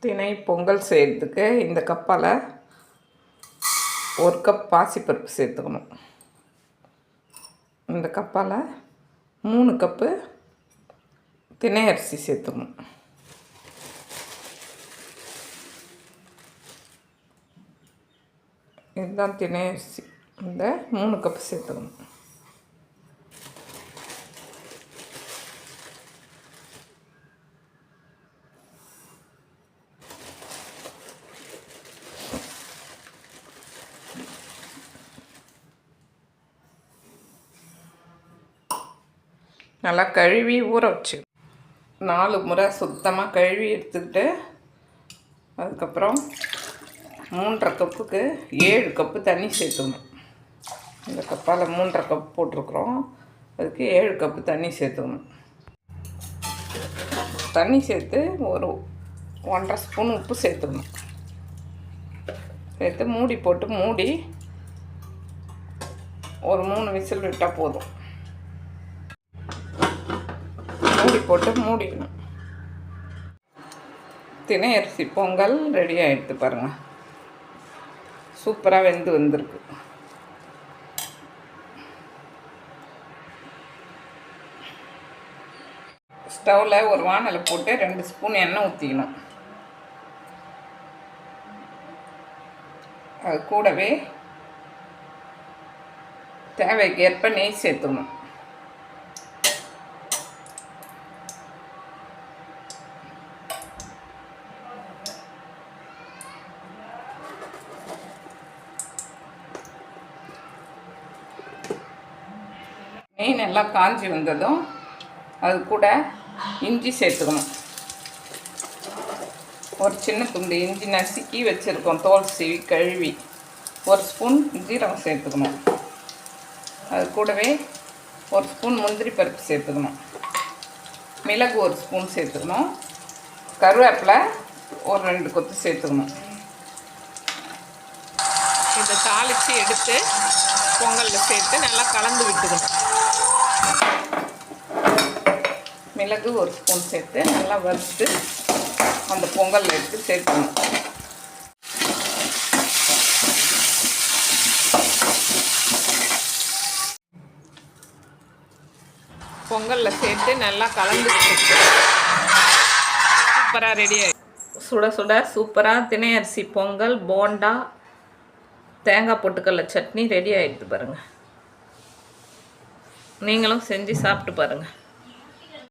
தினை பொங்கல் செய்கிறதுக்கு இந்த கப்பால் ஒரு கப் பாசிப்பருப்பு சேர்த்துக்கணும். இந்த கப்பால் மூணு கப்பு தினை அரிசி சேர்த்துக்கணும். இதுதான் தினை அரிசி. இந்த மூணு கப்பு சேர்த்துக்கணும். நல்லா கழுவி ஊற வச்சு. நாலு முறை சுத்தமாக கழுவி எடுத்துக்கிட்டு அதுக்கப்புறம் மூன்றரை கப்புக்கு ஏழு கப்பு தண்ணி சேர்த்துக்கணும். இந்த கப்பால் மூன்றரை கப் போட்டிருக்குறோம். அதுக்கு ஏழு கப்பு தண்ணி சேர்த்துக்கணும். தண்ணி சேர்த்து ஒரு ஒன்றரை ஸ்பூன் உப்பு சேர்த்துக்கணும். சேர்த்து மூடி போட்டு மூடி ஒரு மூணு விசில் விட்டால் போதும் மூடி போட்டு மூடிக்கணும். தினை அரிசி பொங்கல் ரெடி ஆகிடுது பாருங்கள் சூப்பராக வெந்து வந்திருக்கு. ஸ்டவ்வில் ஒரு வானலை போட்டு ரெண்டு ஸ்பூன் எண்ணெய் ஊற்றிக்கணும் அது கூடவே தேவைக்கு ஏற்ப நெய் சேர்த்துக்கணும். நெய் நல்லா காஞ்சி வந்ததும் அது கூட இஞ்சி சேர்த்துக்கணும். ஒரு சின்ன துண்டு இஞ்சி நசுக்கி வச்சுருக்கோம் தோல் சீவி கழுவி. ஒரு ஸ்பூன் ஜீரகம் சேர்த்துக்கணும். அது கூடவே ஒரு ஸ்பூன் முந்திரி பருப்பு சேர்த்துக்கணும். மிளகு ஒரு ஸ்பூன் சேர்த்துக்கணும். கருவேப்பிலை ஒரு ரெண்டு கொத்து சேர்த்துக்கணும். இதை தாளித்து எடுத்து பொங்கலில் சேர்த்து நல்லா கலந்து விட்டுக்கணும். மிளகு ஒரு ஸ்பூன் சேர்த்து நல்லா வறுத்து அந்த பொங்கல் எடுத்து சேர்க்கணும். பொங்கலில் சேர்த்து நல்லா கலந்து சூப்பராக ரெடி ஆகிடும் சுட சுட சூப்பராக தினை அரிசி பொங்கல் போண்டா தேங்காய் பொட்டுக்கடல சட்னி ரெடி ஆகிடுது பாருங்கள் நீங்களும் செஞ்சு சாப்பிட்டு பாருங்கள்